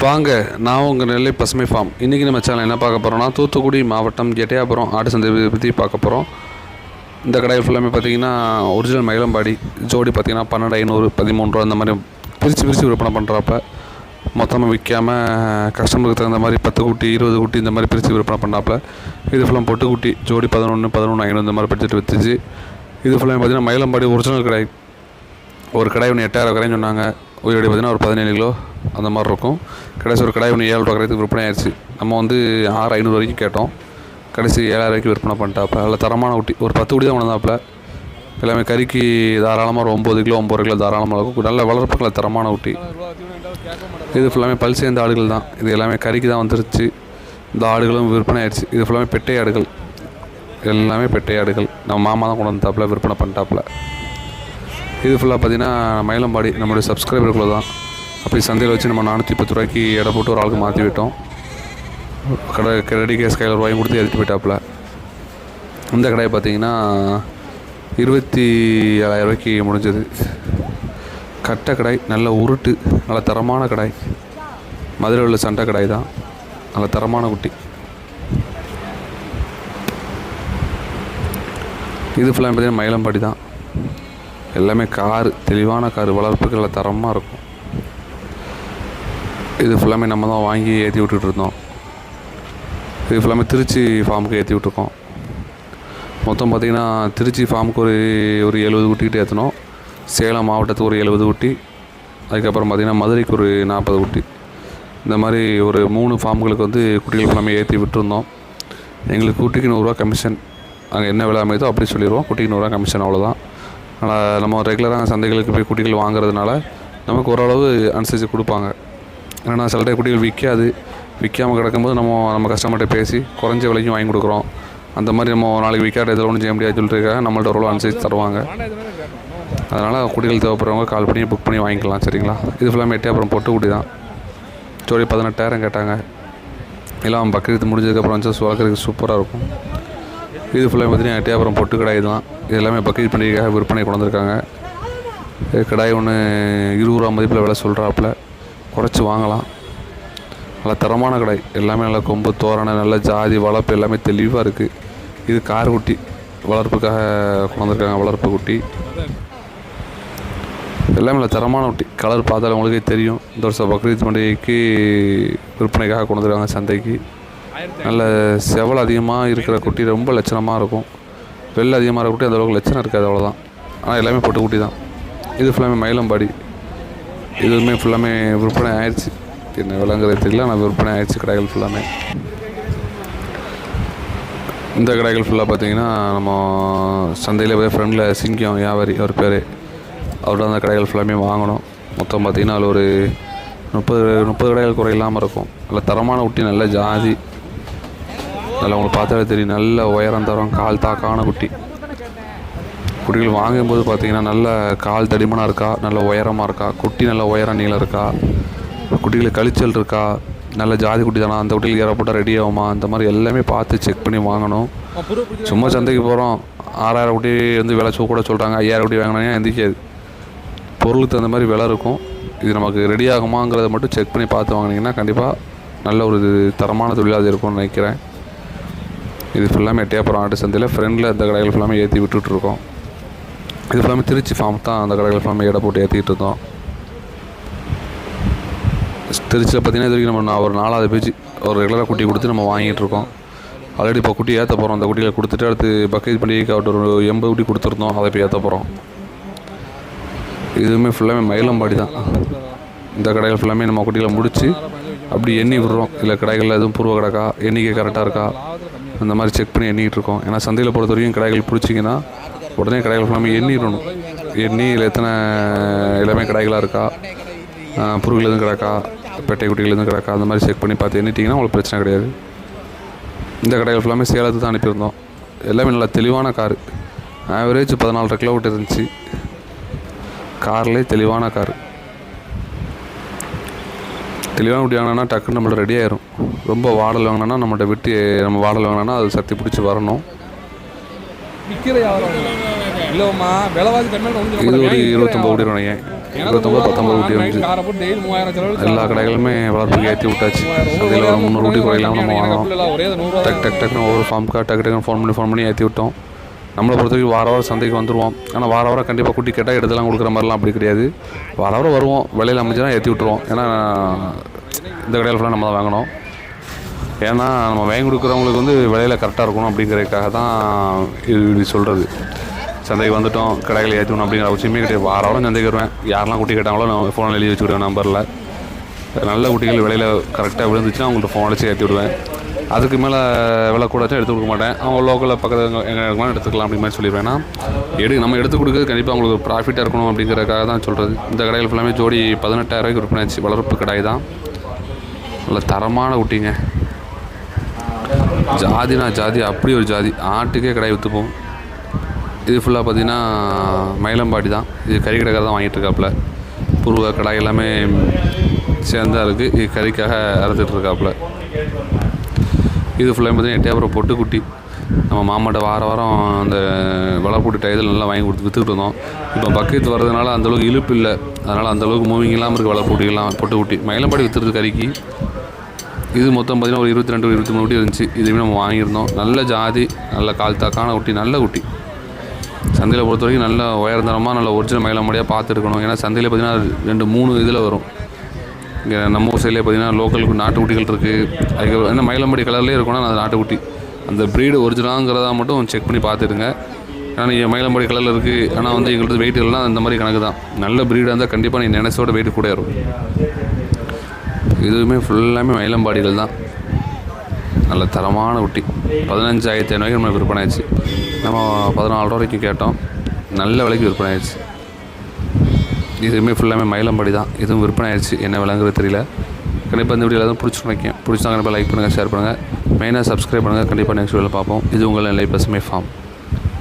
வாங்க நான் உங்கள் நெல்லை பசுமை ஃபார்ம் இன்றைக்கி நம்ம சேனல் என்ன பார்க்க போகிறோம்னா தூத்துக்குடி மாவட்டம் எட்டயாபுரம் ஆடு சந்தை பற்றி பார்க்க போகிறோம் இந்த கடை ஃபுல்லாமே பார்த்தீங்கன்னா ஒரிஜினல் மயிலம்பாடி ஜோடி பார்த்தீங்கன்னா பன்னெண்டு ஐநூறு பதிமூணு ரூபா அந்த மாதிரி பிரித்து பிரித்து விற்பனை பண்ணுறப்ப மொத்தமாக விற்காம கஸ்டமருக்கு தகுந்த மாதிரி பத்து குட்டி இருபது குட்டி இந்த மாதிரி பிரித்து விற்பனை பண்ணாப்புல இது ஃபுல்லாக பொட்டு குட்டி ஜோடி பதினொன்று பதினொன்று ஐநூறு இந்த மாதிரி படிச்சுட்டு விற்றுச்சு இது ஃபுல்லாக பார்த்தீங்கன்னா மயிலம்பாடி ஒரிஜினல் கடை. ஒரு கடை ஒன்று எட்டாயிரம் கடைன்னு சொன்னாங்க. உயிரோடு பார்த்தீங்கன்னா ஒரு பதினேழு கிலோ அந்த மாதிரி இருக்கும். கடைசி ஒரு கடை ஒன்று ஏழு ரூபா கரைக்கு விற்பனை ஆயிடுச்சு. நம்ம வந்து ஆறு ஐநூறு வரைக்கும் கேட்டோம். கடைசி ஏழாயிரம் வரைக்கும் விற்பனை பண்ணிட்டாப்ப அதில் தரமான குட்டி ஒரு பத்து குடி தான் கொண்டாந்தாப்புல எல்லாமே கறிக்கு தாராளமாக ஒரு ஒம்பது கிலோ ஒம்பது கிலோ தாராளமாக இருக்கும். நல்ல வளர்ப்புக்கில் தரமான குட்டி இது ஃபுல்லாமே பல் சேர்ந்த ஆடுகள் தான். இது எல்லாமே கறிக்கு தான் வந்துருச்சு. இந்த ஆடுகளும் விற்பனை ஆயிடுச்சு. இது ஃபுல்லாமே பெட்டை ஆடுகள். எல்லாமே பெட்டை ஆடுகள். நம்ம மாமா தான் கொண்டு வந்தாப்புல விற்பனை பண்ணிட்டாப்புல. இது ஃபுல்லாக பார்த்தீங்கன்னா மயிலம்பாடி நம்மளுடைய சப்ஸ்கிரைபருக்குள்ள தான். அப்படி சந்தையில் வச்சு நம்ம நானூற்றி பத்து ரூபாய்க்கு எடை போட்டு ஒரு ஆளுக்கு மாற்றி விட்டோம். கடை ரெடி கேஸ் கையில் ரூபாயும் கொடுத்து எடுத்து போயிட்டாப்புல. இந்த கடையை பார்த்தீங்கன்னா இருபத்தி ஏழாயிரம் ரூபாய்க்கு முடிஞ்சது. கட்டை கடை நல்ல உருட்டு நல்ல தரமான கடை. மதுரை உள்ள சண்டை கடை தான். நல்ல தரமான குட்டி. இது ஃபுல்லாக பார்த்தீங்கன்னா மயிலம்பாடி தான். எல்லாமே காரு தெளிவான காரு வளர்ப்புகளில் தரமாக இருக்கும். இது ஃபுல்லாமே நம்ம தான் வாங்கி ஏற்றி விட்டுட்டு இருந்தோம். இது ஃபுல்லாமே திருச்சி ஃபார்முக்கு ஏற்றி விட்டுருக்கோம். மொத்தம் பார்த்திங்கன்னா திருச்சி ஃபார்முக்கு ஒரு ஒரு எழுபது குட்டிகிட்டு ஏற்றினோம் சேலம் மாவட்டத்துக்கு ஒரு எழுபது குட்டி. அதுக்கப்புறம் பார்த்திங்கன்னா மதுரைக்கு ஒரு நாற்பது குட்டி. இந்த மாதிரி ஒரு மூணு ஃபார்முகளுக்கு வந்து குட்டிகள் ஃபுல்லாமே ஏற்றி விட்டுருந்தோம். எங்களுக்கு குட்டிக்கு நூறுரூவா கமிஷன் அங்கே என்ன விலை அமைதோ அப்படி சொல்லிடுவோம் குட்டிக்கு நூறுரூவா கமிஷன் அவ்வளோதான் ஆனால் நம்ம ரெகுலராக சந்தைகளுக்கு போய் குட்டிகள் வாங்குறதுனால நமக்கு ஓரளவு அனுசரித்து கொடுப்பாங்க. ஏன்னா சில டைம் குட்டிகள் விற்காது விற்காமல் கிடக்கும்போது நம்ம நம்ம கஸ்டமர்கிட்ட பேசி குறைஞ்ச விலைக்கும் வாங்கி கொடுக்குறோம். அந்த மாதிரி நம்ம நாளைக்கு விற்காத இதில் ஒன்றும் செய்ய முடியாது சொல்லிட்டு நம்மள்ட்ட ஓரளவு அனுசரித்து தருவாங்க. அதனால் குட்டிகள் தேவைப்படுறவங்க கால் பண்ணி புக் பண்ணி வாங்கிக்கலாம் சரிங்களா? இது ஃபுல்லாக எட்டே அப்புறம் பொட்டு குட்டி தான். ஜோடி பதினெட்டாயிரம் கேட்டாங்க. எல்லாம் பக்ரீத் முடிஞ்சதுக்கப்புறம் வந்து வளர்க்குறதுக்கு சூப்பராக இருக்கும். இது ஃபுல்லாக பார்த்தீங்கன்னா அப்புறம் பொட்டு கடாய் தான் இது எல்லாமே பக்ரீத் பண்டிகைக்காக விற்பனை கொண்டு வந்திருக்காங்க கடாய் ஒன்று இருபது ரூபா மதிப்பில் விலை சொல்கிறாப்புல குறைச்சி வாங்கலாம். நல்லா தரமான கடை எல்லாமே நல்லா கொம்பு தோரணை நல்ல ஜாதி வளர்ப்பு எல்லாமே தெளிவாக இருக்குது இது கார் குட்டி வளர்ப்புக்காக கொண்டு வந்திருக்காங்க வளர்ப்பு குட்டி. எல்லாமே நல்ல தரமான குட்டி. கலர் பார்த்தாலும் உங்களுக்கே தெரியும். இந்த வருஷம் பக்ரீத் பண்டிகைக்கு விற்பனைக்காக கொண்டு வந்துருக்காங்க சந்தைக்கு. நல்ல செவல் அதிகமாக இருக்கிற குட்டி ரொம்ப லட்சணமாக இருக்கும். வெள்ளை அதிகமாக இருக்க குட்டி அந்த அளவுக்கு லட்சணம் இருக்காது அவ்வளோதான் ஆனால் எல்லாமே பொட்டு குட்டி தான். இது ஃபுல்லாமே மயிலம்பாடி. இதுவுமே ஃபுல்லாமே விற்பனை ஆயிடுச்சு என்ன விலங்குறது தெரியல ஆனால் விற்பனை ஆயிடுச்சு கடைகள் ஃபுல்லாமே இந்த கடைகள் ஃபுல்லாக பார்த்தீங்கன்னா நம்ம சந்தையில் போய் ஃப்ரெண்டில் சிங்கம் வியாபாரி அவர் பேர். அவர்கிட்ட அந்த கடைகள் ஃபுல்லாமே வாங்கணும். மொத்தம் பார்த்தீங்கன்னா அதில் ஒரு முப்பது முப்பது கடைகள் குறை இல்லாமல் இருக்கும். நல்ல தரமான குட்டி நல்ல ஜாதி. நல்லா உங்களுக்கு பார்த்தாலே தெரியும். நல்ல உயரம் தரம் கால் தாக்கான குட்டி. குட்டிகள் வாங்கும்போது பார்த்தீங்கன்னா நல்ல கால் தடிமனாக இருக்கா நல்ல உயரமாக இருக்கா குட்டி நல்ல உயரம் நீளம் இருக்கா குட்டிகளுக்கு கழிச்சல் இருக்கா நல்ல ஜாதி குட்டி தானா அந்த குட்டிகளுக்கு ஏறப்பட்டால் ரெடி ஆகுமா அந்த மாதிரி எல்லாமே பார்த்து செக் பண்ணி வாங்கணும். சும்மா சந்தைக்கு போகிறோம் ஆறாயிரம் குட்டி வந்து விலை கூட சொல்கிறாங்க ஐயாயிரம் குட்டி வாங்கினா எந்திக்காது பொருளுக்கு தகுந்த மாதிரி விலை இருக்கும். இது நமக்கு ரெடி ஆகுமாங்கிறத மட்டும் செக் பண்ணி பார்த்து வாங்கினீங்கன்னா கண்டிப்பாக நல்ல ஒரு தரமான தொழிலாக இருக்கும்னு நினைக்கிறேன். இது ஃபுல்லாமே எட்டயப்புறம் ஆட்டு சந்தையில் ஃப்ரெண்டில் இந்த கடைகள் ஃபுல்லாமே ஏற்றி விட்டுட்ருக்கோம் இது ஃபுல்லாமே திருச்சி ஃபார்ம் தான் அந்த கடைகள் ஃபுல்லாமே எடை போட்டு ஏற்றிக்கிட்டு இருந்தோம் திருச்சியில் பார்த்தீங்கன்னா இது வரைக்கும் நம்ம ஒரு நாலாவது பேஜ் ஒரு ரெகுலராக குட்டி கொடுத்து நம்ம வாங்கிட்டு இருக்கோம். ஆல்ரெடி இப்போ குட்டி ஏற்ற போகிறோம் அந்த குட்டியில் கொடுத்துட்டு அடுத்து பக்கேஜ் பண்டிகைக்கு அவர்கிட்ட ஒரு எண்பது குட்டி கொடுத்துருந்தோம். அதை இப்போ ஏற்ற போகிறோம் இதுவுமே ஃபுல்லாமே மயிலம்பாடி தான். இந்த கடைகள் ஃபுல்லாமே நம்ம குட்டியில் முடித்து அப்படி எண்ணி விடுறோம். இல்லை கடைகளில் எதுவும் பூர்வ கிடக்கா? எண்ணிக்கை கரெக்டாக இருக்கா? அந்த மாதிரி செக் பண்ணி எண்ணிக்கிட்டு இருக்கோம். ஏன்னா சந்தையில் பொறுத்த வரைக்கும் கடைகள் பிடிச்சிங்கன்னா உடனே கடைகள் ஃபுல்லாமே எண்ணிடணும். எண்ணி இல்லை எத்தனை எல்லாமே கடைகளாக இருக்கா? புருகில் எதுவும் கிடக்கா? பெட்டை குட்டிகள் எதுவும் கிடக்கா? அந்த மாதிரி செக் பண்ணி பார்த்து எண்ணிட்டிங்கன்னா உங்களுக்கு பிரச்சனை கிடையாது. இந்த கடைகள் ஃபுல்லாமே சேலத்துக்கு தான் அனுப்பியிருந்தோம். எல்லாமே நல்லா தெளிவான காரு. ஆவரேஜ் பதினாலரை கிலோமீட்டர் இருந்துச்சு. கார்லேயே தெளிவான காரு. தெளிவான குட்டி வாங்கினா டக்குன்னு நம்மள்ட்ட ரெடி ஆயிரும். ரொம்ப வாடல் வாங்கினோன்னா நம்மள்ட்ட விட்டு நம்ம வாடல் வாங்கினோன்னா அது சக்தி பிடிச்சி வரணும். இது ஒரு இருபத்தொம்பது கோடி நினைக்கிறேன் இருபத்தொம்பது பத்தொம்பது குட்டி வந்துச்சு எல்லா கடைகளுமே வளர்ப்புக்கு ஏற்றி விட்டாச்சு. சந்தையில் ஒரு முந்நூறு குட்டி குறையில்லாமல் நம்ம வாங்கலாம் டக் டக் டக்னு ஒவ்வொரு ஃபார்முக்காக டக்கு டக்குன்னு ஃபோன் பண்ணி ஃபோன் பண்ணி ஏற்றி விட்டோம். நம்மளை பொறுத்த வரைக்கும் வார வாரம் சந்தைக்கு வந்துடுவோம் ஆனால் வார வாரம் கண்டிப்பாக குட்டி கேட்டால் எடுத்துலாம் கொடுக்குற மாதிரிலாம் அப்படி கிடையாது. வார வாரம் வருவோம். விலையில் அமைஞ்சுனா ஏற்றி விட்ருவோம் ஏன்னா இந்த கடையில் ஃபுல்லாக நம்ம தான் வாங்கணும். ஏன்னா நம்ம வாங்கி கொடுக்குறவங்களுக்கு வந்து விலையில் கரெக்டாக இருக்கணும் அப்படிங்கிறதுக்காக தான் இது இப்படி சொல்கிறது சந்தைக்கு வந்துட்டோம். கடைகளை ஏற்றணும் அப்படிங்கிற அவசியமே கிடையாது. வார வாரம் சந்தைக்கு வருவேன். யாரெல்லாம் குட்டி கேட்டாங்களோ நான் ஃபோனில் எழுதி வச்சுக்கிடுவேன் நம்பரில் நல்ல குட்டிகள் விலையில் கரெக்டாக விழுந்துச்சுன்னா அவங்கள்ட்ட ஃபோன் அடிச்சு ஏற்றி விடுவேன். அதுக்கு மேலே விலை கூட வச்சா எடுத்து கொடுக்க மாட்டேன். அவங்க லோக்கலில் பக்கத்தில் எங்கே எடுத்துக்கலாம் அப்படி மாதிரி சொல்லிடுவேன். ஏன்னா எடு நம்ம எடுத்து கொடுக்குறது கண்டிப்பாக அவங்களுக்கு ப்ராஃபிட்டாக இருக்கணும் அப்படிங்கிறக்காக தான் சொல்கிறது இந்த கடையில் ஃபுல்லாமே ஜோடி பதினெட்டாயிரம் ரூபாய்க்கு விற்பனை ஆச்சு. வளர்ப்பு கடை தான். நல்ல தரமான குட்டிங்க ஜாதினா ஜாதி அப்படி ஒரு ஜாதி. ஆட்டுக்கே கடை விற்றுப்போம் இது ஃபுல்லாக பார்த்திங்கன்னா மயிலம்பாடி தான். இது கறி கடைக்காக தான் வாங்கிட்டு இருக்காப்புல. புருவ கடாய் எல்லாமே சேர்ந்தா இருக்குது இது கறிக்காக அறுத்துட்டு இருக்காப்புல. இது ஃபுல்லாக பார்த்தீங்கன்னா எட்டையாபுரம் பொட்டுக்குட்டி நம்ம மாமாட்ட வார வாரம் அந்த வளர்ப்புட்டி டயத்தில் நல்லா வாங்கி கொடுத்து விற்றுக்கிட்டு இருந்தோம். இப்போ பக்கெட் வர்றதுனால அந்தளவுக்கு இழுப்பு இல்லை. அதனால் அந்தளவுக்கு மூவிங் இல்லாமல் இருக்குது வளர்ப்புட்டிகள்லாம் பொட்டுக்குட்டி மயிலம்பாடி விற்றுறது கறிக்கு. இது மொத்தம் பார்த்தீங்கன்னா ஒரு இருபத்தி ரெண்டு இருபத்தி மூணு குட்டி இருந்துச்சு. இதுவுமே நம்ம வாங்கியிருந்தோம். நல்ல ஜாதி நல்ல கால் தாக்கான குட்டி நல்ல குட்டி. சந்தையில் பொறுத்த வரைக்கும் நல்ல உயர்ந்தரமாக நல்ல ஒரிஜினல் மயிலம்பாடியாக பார்த்துருக்கணும். ஏன்னா சந்தையில் பார்த்தீங்கன்னா ரெண்டு மூணு இதில் வரும். இங்கே நம்ம ஊர் சைட்லேயே பார்த்தீங்கன்னா லோக்கல் நாட்டுக்குட்டிகள் இருக்குது அதுக்கு என்ன மயிலம்பாடி கலர்லேயே இருக்கணும் அது நாட்டுக்குட்டி. அந்த ப்ரீடு ஒரிஜினலாங்கிறதா மட்டும் செக் பண்ணி பார்த்துடுங்க. ஏன்னா நீங்கள் மயிலம்பாடி கலரில் இருக்குது ஆனால் வந்து எங்களுக்கு வெயிட் இல்லைனா அந்த மாதிரி கணக்கு தான். நல்ல ப்ரீடாக இருந்தால் கண்டிப்பாக நீ நினைச்சோட வெயிட் கூட இருக்கும் இதுவுமே ஃபுல்லாமே மயிலம்பாடிகள் தான். நல்ல தரமான குட்டி. பதினஞ்சாயிரத்தி ஐநூறுக்கு நம்ம விற்பனை ஆயிடுச்சு நம்ம பதினாலு ரூபா வரைக்கும் கேட்டோம். நல்ல விலைக்கு விற்பனை ஆயிடுச்சு இதுவுமே ஃபுல்லாமே மயிலம்பாடி தான். இதுவும் விற்பனை ஆயிடுச்சு என்ன விலங்குறது தெரியல. கண்டிப்பாக இந்த வீடியோ பிடிச்சி பிடிச்சிருக்கேன் பிடிச்சா கண்டிப்பாக லைக் பண்ணுங்கள் ஷேர் பண்ணுங்கள் மெயினாக சப்ஸ்கிரைப் பண்ணுங்கள் கண்டிப்பாக நெக்ஸ்ட் வீடியோவில் பார்ப்போம். இது உங்கள் நிலை பசுமை ஃபார்ம்